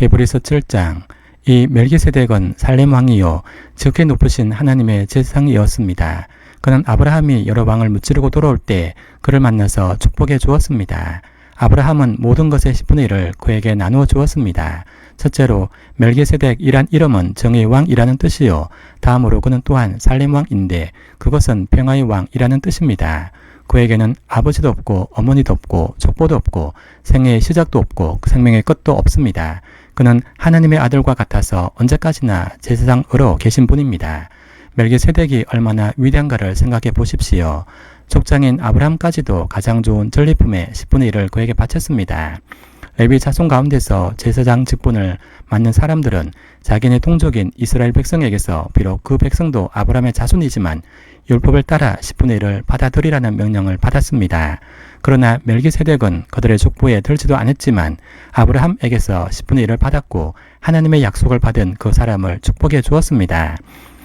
히브리서 7장 이 멜기세덱은 살렘 왕이요 지극히 높으신 하나님의 제사장이었습니다. 그는 아브라함이 여러 왕을 무찌르고 돌아올 때 그를 만나서 축복해 주었습니다. 아브라함은 모든 것의 10분의 1을 그에게 나누어 주었습니다. 첫째로 멜기세덱이란 이름은 정의 왕이라는 뜻이요. 다음으로 그는 또한 살렘 왕인데 그것은 평화의 왕이라는 뜻입니다. 그에게는 아버지도 없고 어머니도 없고 족보도 없고 생애의 시작도 없고 생명의 끝도 없습니다. 그는 하나님의 아들과 같아서 언제까지나 제사장으로 계신 분입니다. 멜기세덱이 얼마나 위대한가를 생각해 보십시오. 족장인 아브라함까지도 가장 좋은 전리품의 10분의 1을 그에게 바쳤습니다. 레위 자손 가운데서 제사장 직분을 맡는 사람들은 자기네 동족인 이스라엘 백성에게서 비록 그 백성도 아브라함의 자손이지만 율법을 따라 10분의 1을 받아들이라는 명령을 받았습니다. 그러나 멜기세덱은 그들의 족보에 들지도 않았지만 아브라함에게서 10분의 1을 받았고 하나님의 약속을 받은 그 사람을 축복해 주었습니다.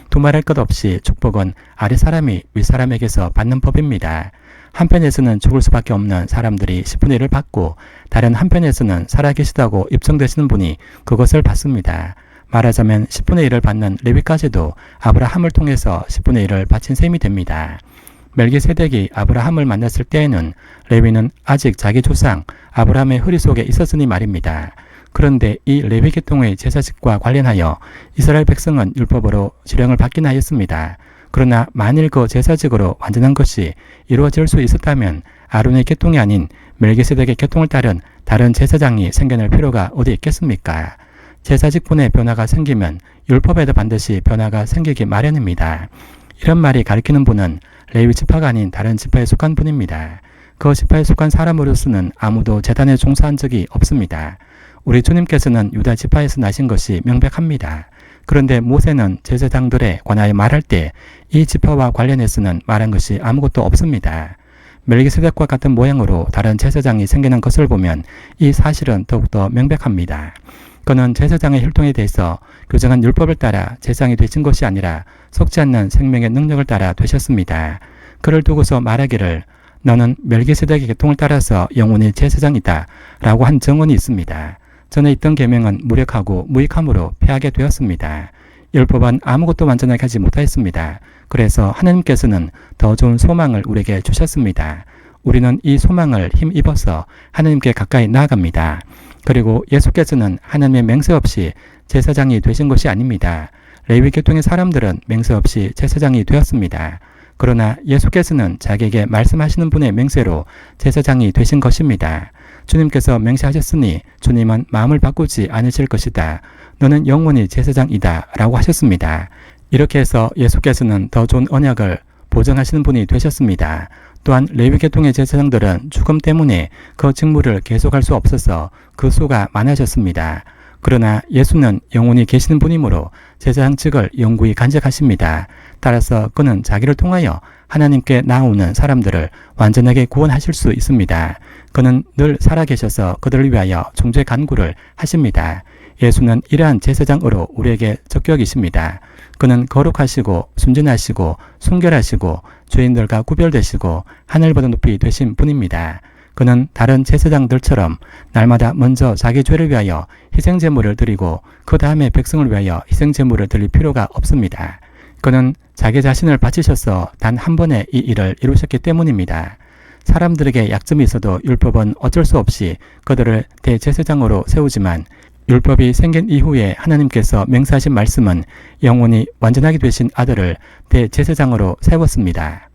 두말할 것 없이 축복은 아래 사람이 윗 사람에게서 받는 법입니다. 한편에서는 죽을 수밖에 없는 사람들이 10분의 1을 받고 다른 한편에서는 살아계시다고 입증되시는 분이 그것을 받습니다. 말하자면 10분의 1을 받는 레위까지도 아브라함을 통해서 10분의 1을 바친 셈이 됩니다. 멜기세덱이 아브라함을 만났을 때에는 레위는 아직 자기 조상 아브라함의 허리 속에 있었으니 말입니다. 그런데 이 레위 계통의 제사직과 관련하여 이스라엘 백성은 율법으로 지령을 받긴 하였습니다. 그러나 만일 그 제사직으로 완전한 것이 이루어질 수 있었다면 아론의 계통이 아닌 멜기세덱의 계통을 따른 다른 제사장이 생겨날 필요가 어디 있겠습니까? 제사직분의 변화가 생기면 율법에도 반드시 변화가 생기기 마련입니다. 이런 말이 가리키는 분은 레위 지파가 아닌 다른 지파에 속한 분입니다. 그 지파에 속한 사람으로서는 아무도 재단에 종사한 적이 없습니다. 우리 주님께서는 유다 지파에서 나신 것이 명백합니다. 그런데 모세는 제사장들에 관하여 말할 때 이 지파와 관련해서는 말한 것이 아무것도 없습니다. 멜기세덱과 같은 모양으로 다른 제사장이 생기는 것을 보면 이 사실은 더욱더 명백합니다. 그는 제사장의 혈통에 대해서 교정한 율법을 따라 제사장이 되신 것이 아니라 속지 않는 생명의 능력을 따라 되셨습니다. 그를 두고서 말하기를 너는 멜기세덱의 계통을 따라서 영원히 제사장이다 라고 한 정언이 있습니다. 전에 있던 계명은 무력하고 무익함으로 패하게 되었습니다. 율법은 아무것도 완전하게 하지 못하였습니다. 그래서 하나님께서는 더 좋은 소망을 우리에게 주셨습니다. 우리는 이 소망을 힘입어서 하나님께 가까이 나아갑니다. 그리고 예수께서는 하나님의 맹세 없이 제사장이 되신 것이 아닙니다. 레위 계통의 사람들은 맹세 없이 제사장이 되었습니다. 그러나 예수께서는 자기에게 말씀하시는 분의 맹세로 제사장이 되신 것입니다. 주님께서 맹세하셨으니 주님은 마음을 바꾸지 않으실 것이다. 너는 영원히 제사장이다. 라고 하셨습니다. 이렇게 해서 예수께서는 더 좋은 언약을 보증하시는 분이 되셨습니다. 또한 레위 계통의 제사장들은 죽음 때문에 그 직무를 계속할 수 없어서 그 수가 많아졌습니다. 그러나 예수는 영원히 계시는 분이므로 제사장직을 영구히 간직하십니다. 따라서 그는 자기를 통하여 하나님께 나오는 사람들을 완전하게 구원하실 수 있습니다. 그는 늘 살아계셔서 그들을 위하여 중재 간구를 하십니다. 예수는 이러한 제사장으로 우리에게 적격이십니다. 그는 거룩하시고 순진하시고 순결하시고 죄인들과 구별되시고 하늘보다 높이 되신 분입니다. 그는 다른 제사장들처럼 날마다 먼저 자기 죄를 위하여 희생 제물을 드리고 그 다음에 백성을 위하여 희생 제물을 드릴 필요가 없습니다. 그는 자기 자신을 바치셔서 단 한 번에 이 일을 이루셨기 때문입니다. 사람들에게 약점이 있어도 율법은 어쩔 수 없이 그들을 대제사장으로 세우지만 율법이 생긴 이후에 하나님께서 맹세하신 말씀은 영원히 완전하게 되신 아들을 대제사장으로 세웠습니다.